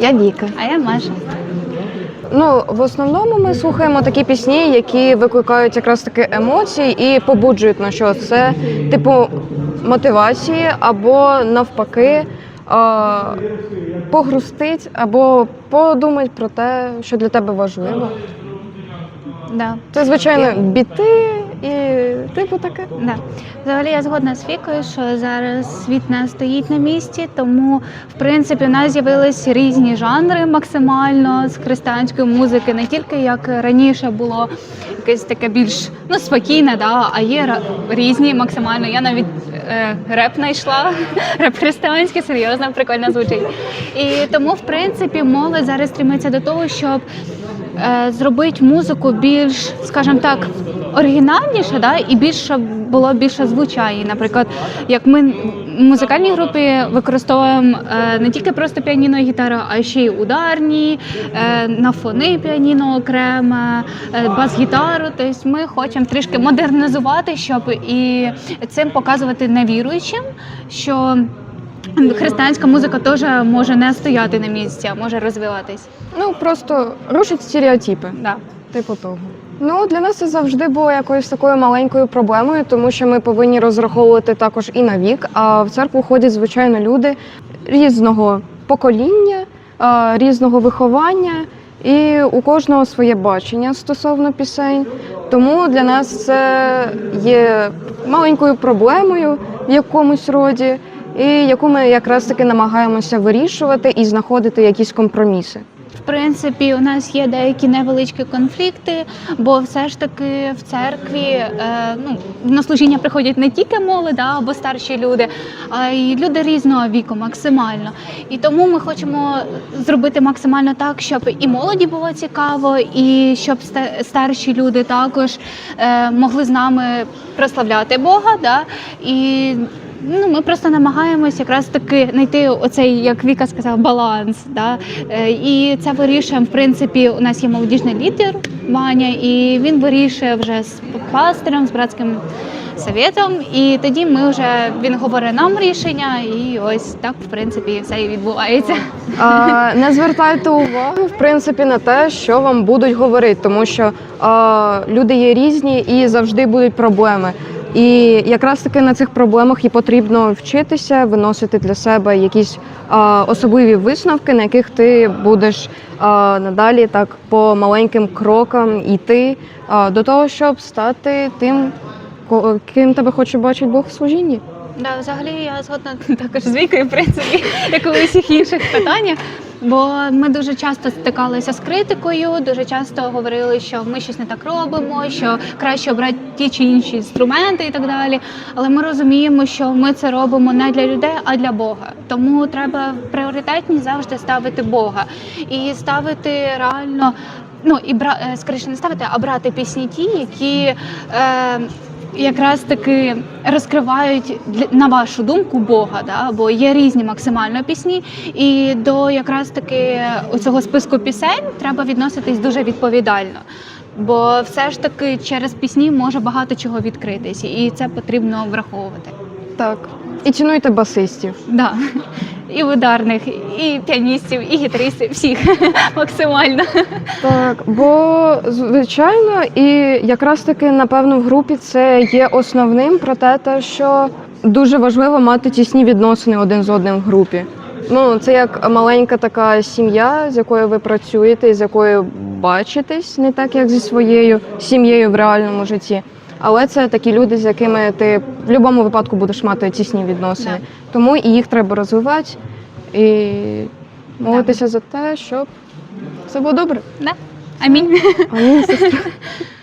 Я Віка. А я Маша. Ну, в основному ми слухаємо такі пісні, які викликають якраз таки емоції і побуджують на щось. Це типу мотивації або навпаки а, погрустить, або подумать про те, що для тебе важливо. Да. Це, звичайно, біти і типу таке. Да. Взагалі я згодна з Вікою, що зараз світ не стоїть на місці, тому в принципі у нас з'явились різні жанри максимально з християнської музики, не тільки як раніше було якесь таке більш ну спокійне, да, а є різні максимально. Я навіть е, реп знайшла, реп християнський, серйозно, прикольно звучить. І тому, в принципі, молодь зараз стремиться до того, щоб зробити музику більш, скажімо так, оригінальніше, да, і більше було більше звучає. Наприклад, як ми в музикальній групі використовуємо е, не тільки просто піаніно і гітара, а ще й ударні, е, на фони піаніно окремо, е, бас-гітару. Тобто ми хочемо трішки модернізувати, щоб і цим показувати невіруючим, що християнська музика теж може не стояти на місці, а може розвиватись. Ну просто рушить стереотипи. Да. Типу того. Ну, для нас це завжди було якоюсь такою маленькою проблемою, тому що ми повинні розраховувати також і на вік. А в церкву ходять, звичайно, люди різного покоління, різного виховання, і у кожного своє бачення стосовно пісень. Тому для нас це є маленькою проблемою в якомусь роді, і яку ми якраз таки намагаємося вирішувати і знаходити якісь компроміси. В принципі, у нас є деякі невеличкі конфлікти, бо все ж таки в церкві е, ну, на служіння приходять не тільки молоді да, або старші люди, а й люди різного віку максимально. І тому ми хочемо зробити максимально так, щоб і молоді було цікаво, і щоб старші люди також е, могли з нами прославляти Бога. Да, і Ну, ми просто намагаємось якраз таки знайти оцей, як Віка сказала, баланс. Да? Е, І це вирішуємо. В принципі, у нас є молодіжний лідер Ваня, і він вирішує вже з пастором, з братським советом. І тоді ми вже він говорить нам рішення, і ось так, в принципі, все і відбувається. А, не звертайте увагу, в принципі, на те, що вам будуть говорити, тому що а, люди є різні і завжди будуть проблеми. І якраз таки на цих проблемах і потрібно вчитися, виносити для себе якісь а, особливі висновки, на яких ти будеш а, надалі так по маленьким крокам йти а, до того, щоб стати тим, ким тебе хоче бачити Бог в служінні. Да, взагалі я згодна також з вікою, в принципі, як у усіх інших питаннях. Бо ми дуже часто стикалися з критикою, дуже часто говорили, що ми щось не так робимо, що краще обрати ті чи інші інструменти і так далі. Але ми розуміємо, що ми це робимо не для людей, а для Бога. Тому треба в пріоритетність завжди ставити Бога і ставити реально. Ну і бра е, скоріше не ставити, а брати пісні ті, які е, якраз таки розкривають на вашу думку Бога, да? бо є різні максимально пісні, і до якраз таки у цього списку пісень треба відноситись дуже відповідально. Бо все ж таки через пісні може багато чого відкритись, і це потрібно враховувати. Так. І цінуйте басистів. Да. І ударних, і піаністів, і гітаристів, всіх максимально. Так, бо звичайно, і якраз таки напевно в групі це є основним, проте те, що дуже важливо мати тісні відносини один з одним в групі. Ну, це як маленька така сім'я, з якою ви працюєте, з якою бачитесь, не так як зі своєю сім'єю в реальному житті. Але це такі люди, з якими ти в будь-якому випадку будеш мати тісні відносини. Да. Тому і їх треба розвивати і молитися за те, щоб все було добре. Да? Амінь. Амінь, сестра.